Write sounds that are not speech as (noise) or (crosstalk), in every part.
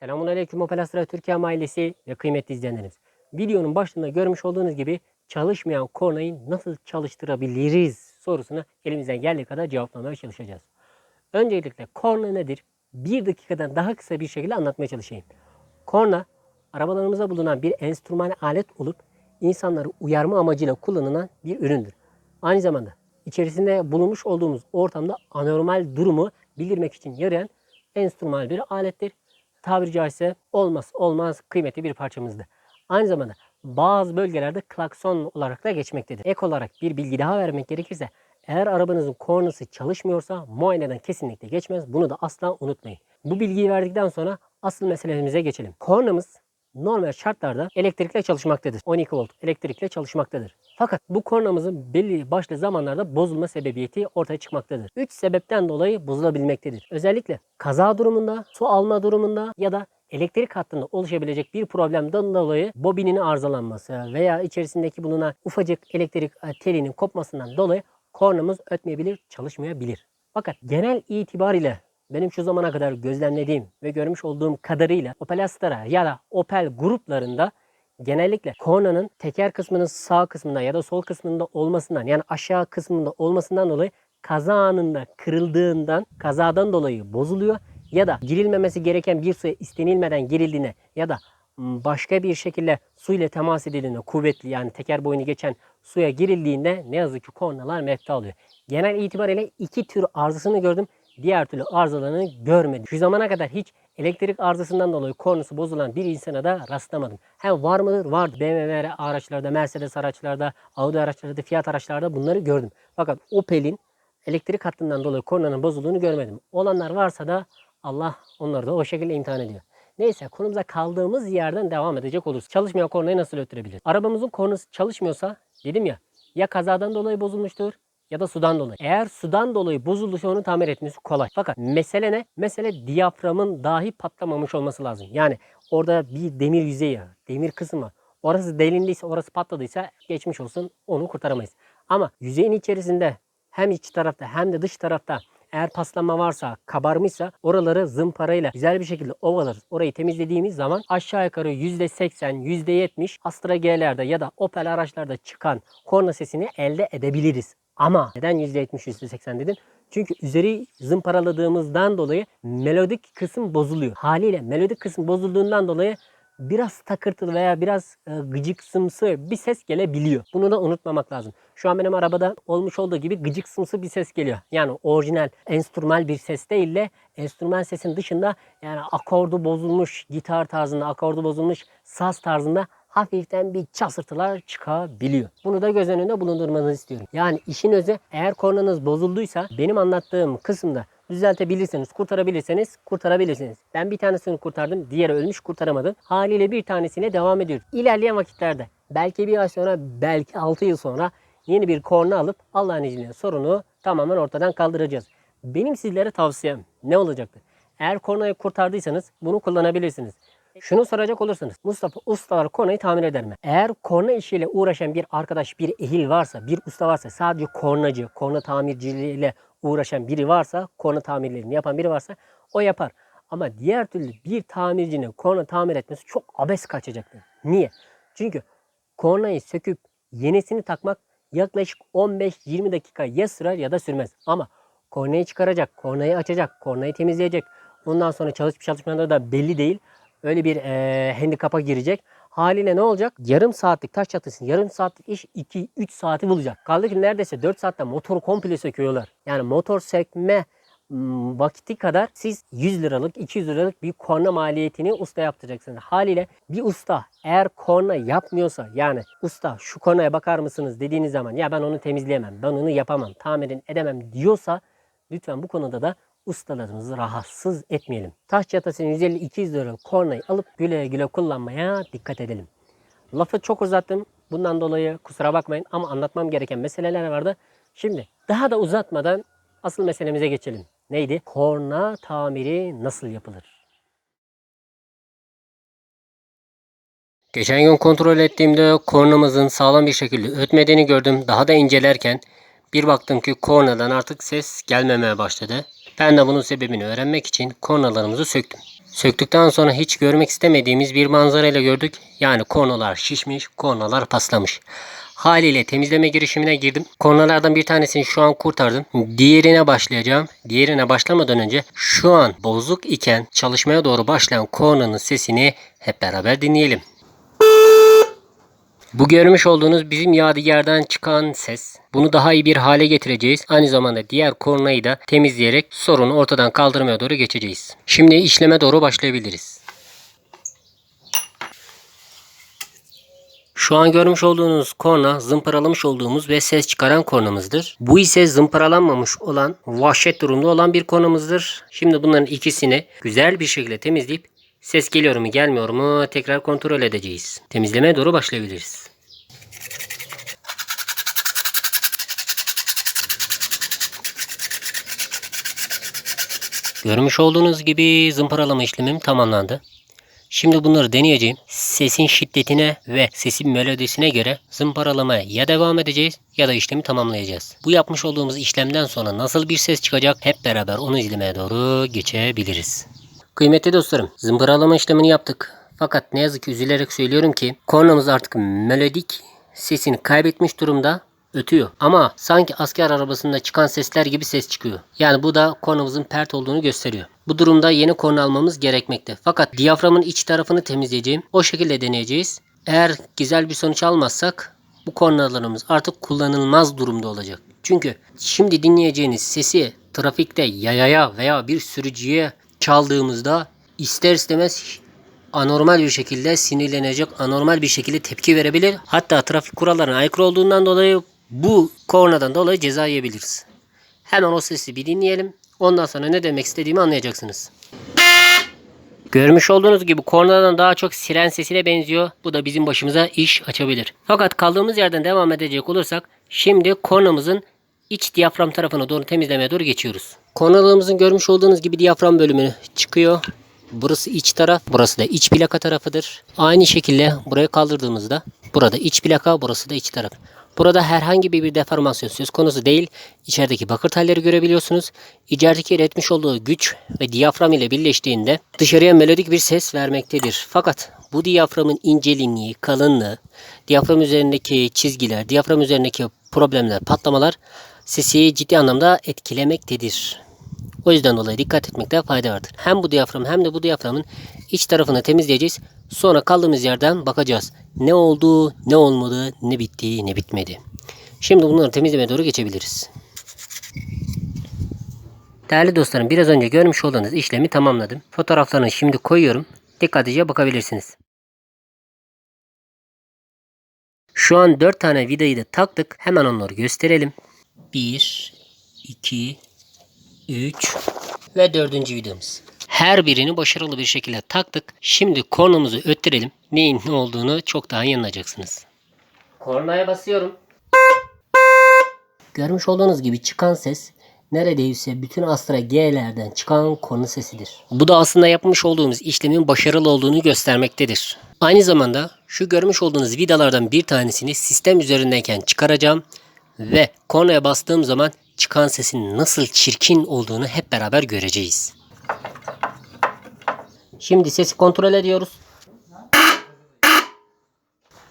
Selamun Aleyküm Opel Astra Türkiye ailesi ve kıymetli izleyenlerimiz. Videonun başında görmüş olduğunuz gibi çalışmayan kornayı nasıl çalıştırabiliriz sorusuna elimizden geldiği kadar cevaplamaya çalışacağız. Öncelikle korna nedir? Bir dakikadan daha kısa bir şekilde anlatmaya çalışayım. Korna, arabalarımızda bulunan bir enstrüman alet olup insanları uyarma amacıyla kullanılan bir üründür. Aynı zamanda içerisinde bulunmuş olduğumuz ortamda anormal durumu bildirmek için yarayan enstrüman bir alettir. Tabiri caizse olmaz olmaz kıymetli bir parçamızdır. Aynı zamanda bazı bölgelerde klakson olarak da geçmektedir. Ek olarak bir bilgi daha vermek gerekirse eğer arabanızın kornası çalışmıyorsa muayeneden kesinlikle geçmez. Bunu da asla unutmayın. Bu bilgiyi verdikten sonra asıl meselemize geçelim. Kornamız normal şartlarda elektrikle çalışmaktadır. 12 volt elektrikle çalışmaktadır. Fakat bu kornamızın belli başlı zamanlarda bozulma sebebiyeti ortaya çıkmaktadır. 3 sebepten dolayı bozulabilmektedir. Özellikle kaza durumunda, su alma durumunda ya da elektrik hattında oluşabilecek bir problemden dolayı bobinin arızalanması veya içerisindeki bulunan ufacık elektrik e, telinin kopmasından dolayı kornamız ötmeyebilir, çalışmayabilir. Fakat genel itibariyle benim şu zamana kadar gözlemlediğim ve görmüş olduğum kadarıyla Opel Astra ya da Opel gruplarında genellikle kornanın teker kısmının sağ kısmında ya da sol kısmında olmasından yani aşağı kısmında olmasından dolayı kaza anında kırıldığından kazadan dolayı bozuluyor ya da girilmemesi gereken bir suya istenilmeden girildiğine ya da başka bir şekilde su ile temas edildiğinde kuvvetli yani teker boyunu geçen suya girildiğinde ne yazık ki kornalar mefta oluyor. Genel itibariyle iki tür arızasını gördüm. Diğer türlü arızalarını görmedim. Şu zamana kadar hiç elektrik arızasından dolayı kornası bozulan bir insana da rastlamadım. Hem var mıdır? Var. BMW araçlarda, Mercedes araçlarda, Audi araçlarda, Fiat araçlarda bunları gördüm. Fakat Opel'in elektrik hattından dolayı kornanın bozulduğunu görmedim. Olanlar varsa da Allah onları da o şekilde imtihan ediyor. Neyse konumuza kaldığımız yerden devam edecek oluruz. Çalışmayan kornayı nasıl öttürebiliriz? Arabamızın kornası çalışmıyorsa dedim ya ya kazadan dolayı bozulmuştur ya da sudan dolayı. Eğer sudan dolayı bozulduysa onu tamir etmesi kolay. Fakat mesele ne? Mesele diyaframın dahi patlamamış olması lazım. Yani orada bir demir yüzeyi, demir kısmı. Orası delindiyse, orası patladıysa geçmiş olsun onu kurtaramayız. Ama yüzeyin içerisinde hem iç tarafta hem de dış tarafta eğer paslanma varsa, kabarmışsa oraları zımparayla güzel bir şekilde ovalarız. Orayı temizlediğimiz zaman aşağı yukarı %80, %70 Astra G'lerde ya da Opel araçlarda çıkan korna sesini elde edebiliriz. Ama neden %70, %80 dedim? Çünkü üzeri zımparaladığımızdan dolayı melodik kısım bozuluyor. Haliyle melodik kısım bozulduğundan dolayı biraz takırtılı veya biraz e, gıcıksımsı bir ses gelebiliyor. Bunu da unutmamak lazım. Şu an benim arabada olmuş olduğu gibi gıcıksımsı bir ses geliyor. Yani orijinal, enstrümal bir ses değil de enstrüman sesin dışında yani akordu bozulmuş gitar tarzında, akordu bozulmuş saz tarzında hafiften bir çasırtılar çıkabiliyor. Bunu da göz önünde bulundurmanızı istiyorum. Yani işin özü eğer kornanız bozulduysa benim anlattığım kısımda düzeltebilirseniz, kurtarabilirseniz kurtarabilirsiniz. Ben bir tanesini kurtardım, diğeri ölmüş kurtaramadım. Haliyle bir tanesine devam ediyoruz. İlerleyen vakitlerde belki bir ay sonra, belki 6 yıl sonra yeni bir korna alıp Allah'ın izniyle sorunu tamamen ortadan kaldıracağız. Benim sizlere tavsiyem ne olacaktır? Eğer kornayı kurtardıysanız bunu kullanabilirsiniz. Şunu soracak olursanız Mustafa ustalar kornayı tamir eder mi? Eğer korna işiyle uğraşan bir arkadaş, bir ehil varsa, bir usta varsa, sadece kornacı, korna tamirciliğiyle uğraşan biri varsa, korna tamirlerini yapan biri varsa o yapar. Ama diğer türlü bir tamircinin korna tamir etmesi çok abes kaçacaktır. Niye? Çünkü kornayı söküp yenisini takmak yaklaşık 15-20 dakika ya sürer ya da sürmez. Ama kornayı çıkaracak, kornayı açacak, kornayı temizleyecek. Ondan sonra çalışıp çalışmaları da belli değil. Öyle bir e, handikapa girecek. Haliyle ne olacak? Yarım saatlik taş çatısın. Yarım saatlik iş 2-3 saati bulacak. Kaldı ki neredeyse 4 saatte motoru komple söküyorlar. Yani motor sökme m, vakti kadar siz 100 liralık 200 liralık bir korna maliyetini usta yaptıracaksınız. Haliyle bir usta eğer korna yapmıyorsa yani usta şu kornaya bakar mısınız dediğiniz zaman ya ben onu temizleyemem, ben onu yapamam, tamirin edemem diyorsa lütfen bu konuda da ustalarımızı rahatsız etmeyelim. Taş çatasının 150-200 lira kornayı alıp güle güle kullanmaya dikkat edelim. Lafı çok uzattım. Bundan dolayı kusura bakmayın ama anlatmam gereken meseleler vardı. Şimdi daha da uzatmadan asıl meselemize geçelim. Neydi? Korna tamiri nasıl yapılır? Geçen gün kontrol ettiğimde kornamızın sağlam bir şekilde ötmediğini gördüm. Daha da incelerken bir baktım ki kornadan artık ses gelmemeye başladı. Ben de bunun sebebini öğrenmek için kornalarımızı söktüm. Söktükten sonra hiç görmek istemediğimiz bir manzarayla gördük. Yani kornalar şişmiş, kornalar paslamış. Haliyle temizleme girişimine girdim. Kornalardan bir tanesini şu an kurtardım. Diğerine başlayacağım. Diğerine başlamadan önce şu an bozuk iken çalışmaya doğru başlayan kornanın sesini hep beraber dinleyelim. Bu görmüş olduğunuz bizim yadigardan çıkan ses. Bunu daha iyi bir hale getireceğiz. Aynı zamanda diğer kornayı da temizleyerek sorunu ortadan kaldırmaya doğru geçeceğiz. Şimdi işleme doğru başlayabiliriz. Şu an görmüş olduğunuz korna zımparalamış olduğumuz ve ses çıkaran kornamızdır. Bu ise zımparalanmamış olan vahşet durumda olan bir kornamızdır. Şimdi bunların ikisini güzel bir şekilde temizleyip ses geliyor mu gelmiyor mu tekrar kontrol edeceğiz. Temizlemeye doğru başlayabiliriz. Görmüş olduğunuz gibi zımparalama işlemim tamamlandı. Şimdi bunları deneyeceğim. Sesin şiddetine ve sesin melodisine göre zımparalamaya ya devam edeceğiz ya da işlemi tamamlayacağız. Bu yapmış olduğumuz işlemden sonra nasıl bir ses çıkacak hep beraber onu izlemeye doğru geçebiliriz. Kıymetli dostlarım zımparalama işlemini yaptık. Fakat ne yazık ki üzülerek söylüyorum ki kornamız artık melodik sesini kaybetmiş durumda ötüyor. Ama sanki asker arabasında çıkan sesler gibi ses çıkıyor. Yani bu da kornamızın pert olduğunu gösteriyor. Bu durumda yeni korna almamız gerekmekte. Fakat diyaframın iç tarafını temizleyeceğim. O şekilde deneyeceğiz. Eğer güzel bir sonuç almazsak bu kornalarımız artık kullanılmaz durumda olacak. Çünkü şimdi dinleyeceğiniz sesi trafikte yayaya veya bir sürücüye çaldığımızda ister istemez anormal bir şekilde sinirlenecek, anormal bir şekilde tepki verebilir. Hatta trafik kurallarına aykırı olduğundan dolayı bu kornadan dolayı ceza yiyebiliriz. Hemen o sesi bir dinleyelim. Ondan sonra ne demek istediğimi anlayacaksınız. Görmüş olduğunuz gibi kornadan daha çok siren sesine benziyor. Bu da bizim başımıza iş açabilir. Fakat kaldığımız yerden devam edecek olursak şimdi kornamızın iç diyafram tarafına doğru temizlemeye doğru geçiyoruz. Kornalığımızın görmüş olduğunuz gibi diyafram bölümünü çıkıyor. Burası iç taraf, burası da iç plaka tarafıdır. Aynı şekilde buraya kaldırdığımızda burada iç plaka, burası da iç taraf. Burada herhangi bir deformasyon söz konusu değil. İçerideki bakır telleri görebiliyorsunuz. İçerideki üretmiş olduğu güç ve diyafram ile birleştiğinde dışarıya melodik bir ses vermektedir. Fakat bu diyaframın inceliği, kalınlığı, diyafram üzerindeki çizgiler, diyafram üzerindeki problemler, patlamalar sesi ciddi anlamda etkilemektedir. O yüzden dolayı dikkat etmekte fayda vardır. Hem bu diyafram hem de bu diyaframın iç tarafını temizleyeceğiz. Sonra kaldığımız yerden bakacağız. Ne oldu, ne olmadı, ne bitti, ne bitmedi. Şimdi bunları temizlemeye doğru geçebiliriz. Değerli dostlarım biraz önce görmüş olduğunuz işlemi tamamladım. Fotoğraflarını şimdi koyuyorum. Dikkatlice bakabilirsiniz. Şu an 4 tane vidayı da taktık. Hemen onları gösterelim. 1, 2, 3 ve 4. vidamız. Her birini başarılı bir şekilde taktık. Şimdi kornamızı öttürelim. Neyin ne olduğunu çok daha iyi anlayacaksınız. Kornaya basıyorum. Görmüş olduğunuz gibi çıkan ses neredeyse bütün Astra G'lerden çıkan korna sesidir. Bu da aslında yapmış olduğumuz işlemin başarılı olduğunu göstermektedir. Aynı zamanda şu görmüş olduğunuz vidalardan bir tanesini sistem üzerindeyken çıkaracağım ve kornaya bastığım zaman çıkan sesin nasıl çirkin olduğunu hep beraber göreceğiz. Şimdi sesi kontrol ediyoruz.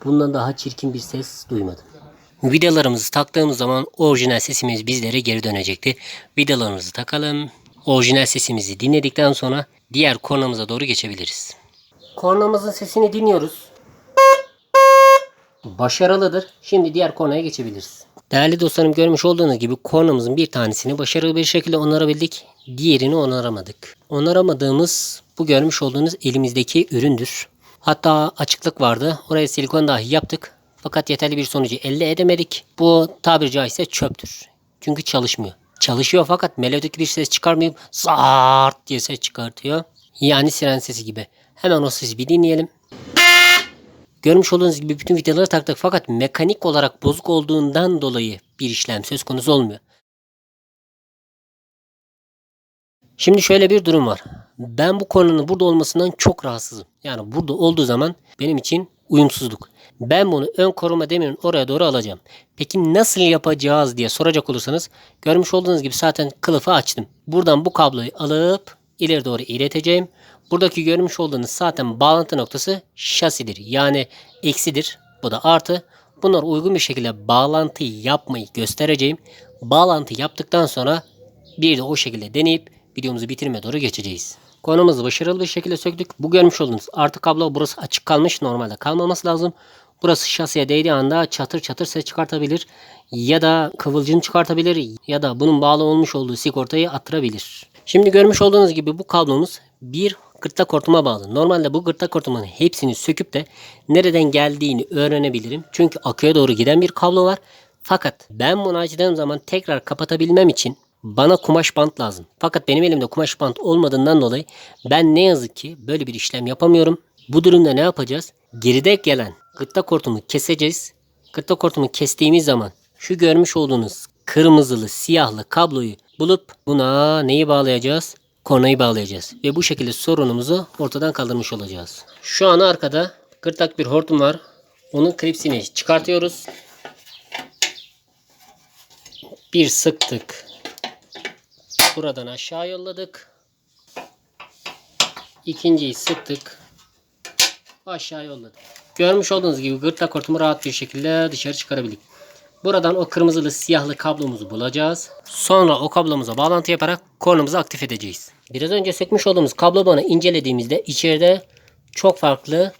Bundan daha çirkin bir ses duymadım. Vidalarımızı taktığımız zaman orijinal sesimiz bizlere geri dönecekti. Vidalarımızı takalım. Orijinal sesimizi dinledikten sonra diğer kornamıza doğru geçebiliriz. Kornamızın sesini dinliyoruz. Başarılıdır. Şimdi diğer kornaya geçebiliriz. Değerli dostlarım görmüş olduğunuz gibi kornamızın bir tanesini başarılı bir şekilde onarabildik. Diğerini onaramadık. Onaramadığımız bu görmüş olduğunuz elimizdeki üründür. Hatta açıklık vardı. Oraya silikon dahi yaptık. Fakat yeterli bir sonucu elde edemedik. Bu tabiri caizse çöptür. Çünkü çalışmıyor. Çalışıyor fakat melodik bir ses çıkarmayıp zart diye ses çıkartıyor. Yani siren sesi gibi. Hemen o sesi bir dinleyelim. Görmüş olduğunuz gibi bütün vidaları taktık fakat mekanik olarak bozuk olduğundan dolayı bir işlem söz konusu olmuyor. Şimdi şöyle bir durum var. Ben bu konunun burada olmasından çok rahatsızım. Yani burada olduğu zaman benim için uyumsuzluk. Ben bunu ön koruma demirin oraya doğru alacağım. Peki nasıl yapacağız diye soracak olursanız görmüş olduğunuz gibi zaten kılıfı açtım. Buradan bu kabloyu alıp ileri doğru ileteceğim. Buradaki görmüş olduğunuz zaten bağlantı noktası şasidir. Yani eksidir. Bu da artı. Bunlar uygun bir şekilde bağlantıyı yapmayı göstereceğim. Bağlantı yaptıktan sonra bir de o şekilde deneyip videomuzu bitirmeye doğru geçeceğiz. Konumuzu başarılı bir şekilde söktük. Bu görmüş olduğunuz artı kablo burası açık kalmış. Normalde kalmaması lazım. Burası şasiye değdiği anda çatır çatır ses çıkartabilir. Ya da kıvılcım çıkartabilir. Ya da bunun bağlı olmuş olduğu sigortayı attırabilir. Şimdi görmüş olduğunuz gibi bu kablomuz bir gırtlak hortuma bağlı. Normalde bu gırtlak hortumunun hepsini söküp de nereden geldiğini öğrenebilirim. Çünkü aküye doğru giden bir kablo var. Fakat ben bunu açtığım zaman tekrar kapatabilmem için bana kumaş bant lazım. Fakat benim elimde kumaş bant olmadığından dolayı ben ne yazık ki böyle bir işlem yapamıyorum. Bu durumda ne yapacağız? Geride gelen gırtlak hortumu keseceğiz. Gırtlak hortumu kestiğimiz zaman şu görmüş olduğunuz kırmızılı siyahlı kabloyu bulup buna neyi bağlayacağız? Kornayı bağlayacağız. Ve bu şekilde sorunumuzu ortadan kaldırmış olacağız. Şu an arkada gırtlak bir hortum var. Onun klipsini çıkartıyoruz. Bir sıktık. Buradan aşağı yolladık. İkinciyi sıktık. Aşağı yolladık. Görmüş olduğunuz gibi gırtlak hortumu rahat bir şekilde dışarı çıkarabildik. Buradan o kırmızılı siyahlı kablomuzu bulacağız. Sonra o kablomuza bağlantı yaparak kornumuzu aktif edeceğiz. Biraz önce sökmüş olduğumuz kablo bağını incelediğimizde içeride çok farklı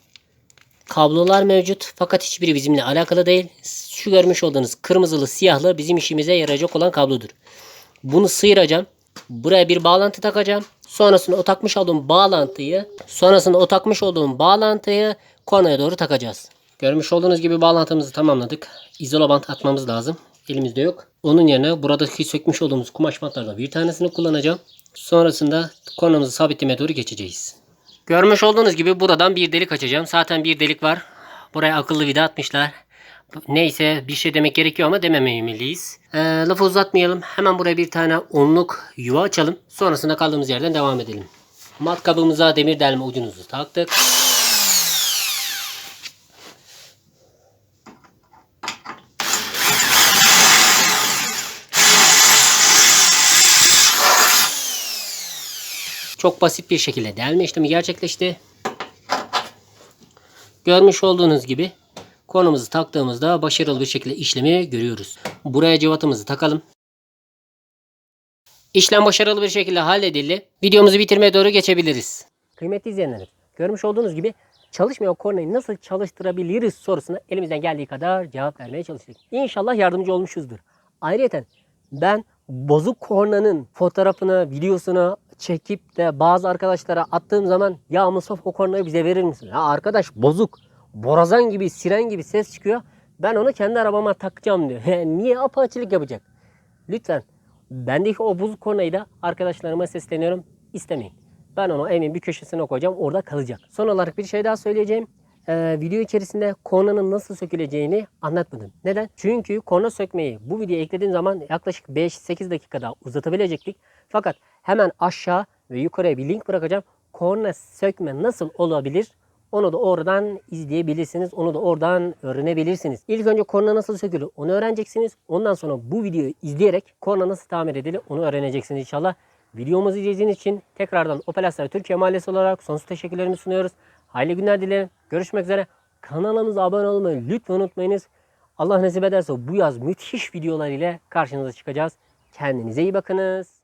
kablolar mevcut. Fakat hiçbiri bizimle alakalı değil. Şu görmüş olduğunuz kırmızılı siyahlı bizim işimize yarayacak olan kablodur. Bunu sıyıracağım. Buraya bir bağlantı takacağım. Sonrasında o takmış olduğum bağlantıyı, sonrasında o takmış olduğum bağlantıyı kornaya doğru takacağız. Görmüş olduğunuz gibi bağlantımızı tamamladık. İzola bant atmamız lazım. Elimizde yok. Onun yerine buradaki sökmüş olduğumuz kumaş bantlardan bir tanesini kullanacağım. Sonrasında kornamızı sabitlemeye doğru geçeceğiz. Görmüş olduğunuz gibi buradan bir delik açacağım. Zaten bir delik var. Buraya akıllı vida atmışlar. Neyse bir şey demek gerekiyor ama dememeliyiz. Ee, lafı uzatmayalım. Hemen buraya bir tane onluk yuva açalım. Sonrasında kaldığımız yerden devam edelim. Matkabımıza demir delme ucunuzu taktık. Çok basit bir şekilde delme işlemi gerçekleşti. Görmüş olduğunuz gibi konumuzu taktığımızda başarılı bir şekilde işlemi görüyoruz. Buraya cıvatımızı takalım. İşlem başarılı bir şekilde halledildi. Videomuzu bitirmeye doğru geçebiliriz. Kıymetli izleyenler, görmüş olduğunuz gibi çalışmayan kornayı nasıl çalıştırabiliriz sorusuna elimizden geldiği kadar cevap vermeye çalıştık. İnşallah yardımcı olmuşuzdur. Ayrıca ben bozuk kornanın fotoğrafını, videosunu çekip de bazı arkadaşlara attığım zaman ya Mustafa o kornayı bize verir misin? Ya arkadaş bozuk, borazan gibi, siren gibi ses çıkıyor. Ben onu kendi arabama takacağım diyor. (laughs) Niye apaçilik yapacak? Lütfen bendeki o bozuk kornayı da arkadaşlarıma sesleniyorum. istemeyin. Ben onu evin bir köşesine koyacağım. Orada kalacak. Son olarak bir şey daha söyleyeceğim. Ee, video içerisinde kornanın nasıl söküleceğini anlatmadım. Neden? Çünkü korna sökmeyi bu videoya eklediğim zaman yaklaşık 5-8 dakikada uzatabilecektik. Fakat hemen aşağı ve yukarıya bir link bırakacağım. Korna sökme nasıl olabilir? Onu da oradan izleyebilirsiniz. Onu da oradan öğrenebilirsiniz. İlk önce korna nasıl sökülür onu öğreneceksiniz. Ondan sonra bu videoyu izleyerek korna nasıl tamir edilir onu öğreneceksiniz inşallah. Videomuzu izlediğiniz için tekrardan Opel Astra Türkiye Mahallesi olarak sonsuz teşekkürlerimi sunuyoruz. Hayırlı günler dilerim. Görüşmek üzere. Kanalımıza abone olmayı lütfen unutmayınız. Allah nasip ederse bu yaz müthiş videolar ile karşınıza çıkacağız. Kendinize iyi bakınız.